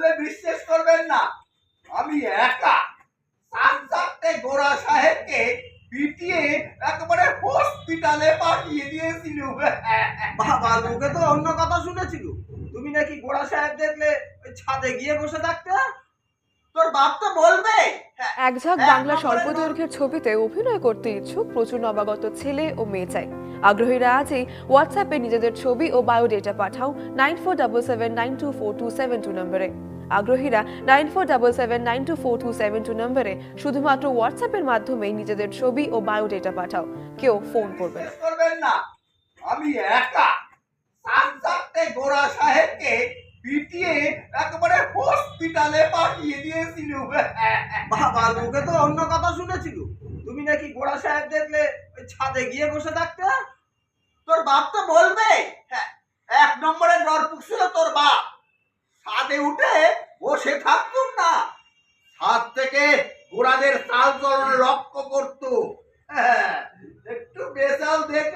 বললে বিশ্বাস করবেন না। আমি একা চারটে সাহেবকে পিটিয়ে হসপিটালে পাঠিয়ে দিয়েছিল। বাবা লোকে তো অন্য কথা শুনেছিল। তুমি নাকি গোড়া সাহেব দেখলে ছাদে গিয়ে বসে থাকতে? বাপ তো বলবে। হ্যাঁ, এক ঝাঁক বাংলা নম্বরে স্বল্পদৈর্ঘ্যের ছবিতে অভিনয় করতে ইচ্ছুক প্রচুর নবাগত ছেলে ও মেয়ে চাই। আগ্রহীরা আজই হোয়াটসঅ্যাপে নিজেদের ছবি ও বায়োডেটা পাঠাও nine four double seven nine two four two seven two নম্বরে। আগ্রহীরা nine four double seven nine two four two seven two নম্বরে শুধুমাত্র হোয়াটসঅ্যাপের মাধ্যমেই নিজেদের ছবি ও বায়োডেটা পাঠাও। কেউ ফোন করবে না। না। আমি একা সাত চারটে গোড়া সাহেবকে পিটিয়ে একেবারে হসপিটালে পাঠিয়ে দিয়েছিল। বাবার মুখে তো অন্য কথা শুনেছিল। তুমি নাকি গোড়া সাহেব দেখলে ছাদে গিয়ে বসে থাকতে? তোর বাপ তো বলবে। হ্যাঁ এক নম্বরে ডরপুক ছিল তোর বাপ। ছাদে উঠে বসে থাকতুম না। ছাদ থেকে ঘোড়াদের চাল চলন লক্ষ্য করতো হ্যাঁ, একটু বেচাল দেখ